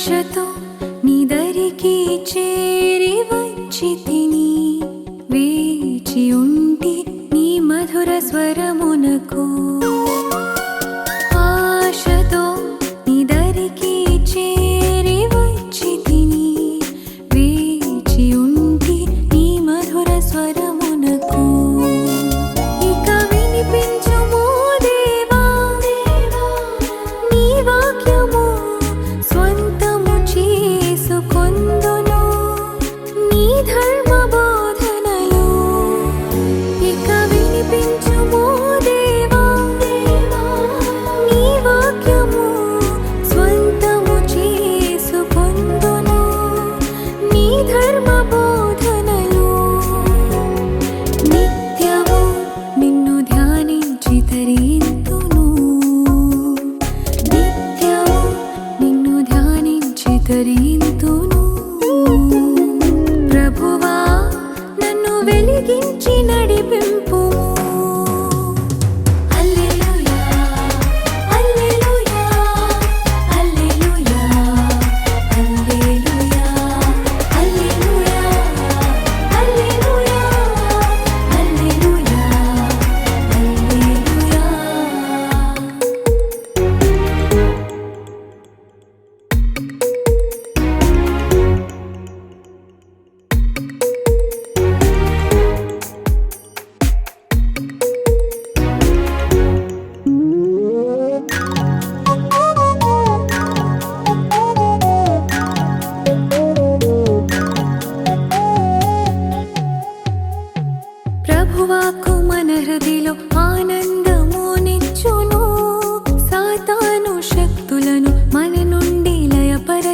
ఆశతో నిదరికి చేరి వచ్చి తిని వేచి ఉంటి నీ మధుర స్వరమునకు. 这里。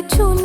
চুল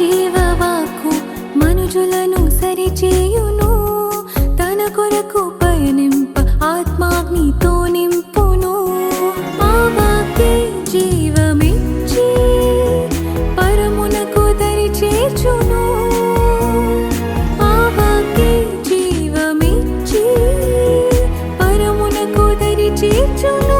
జీవవాకు మనుజులను సరిచేయును. తన కొరకు పయనింప ఆత్మాగ్నితో నింపును. ఆ వాక్యే జీవమిచ్చి పరమునకు దరి చేర్చును ఆ జీవమిచ్చి పరమునకు దరి చేర్చును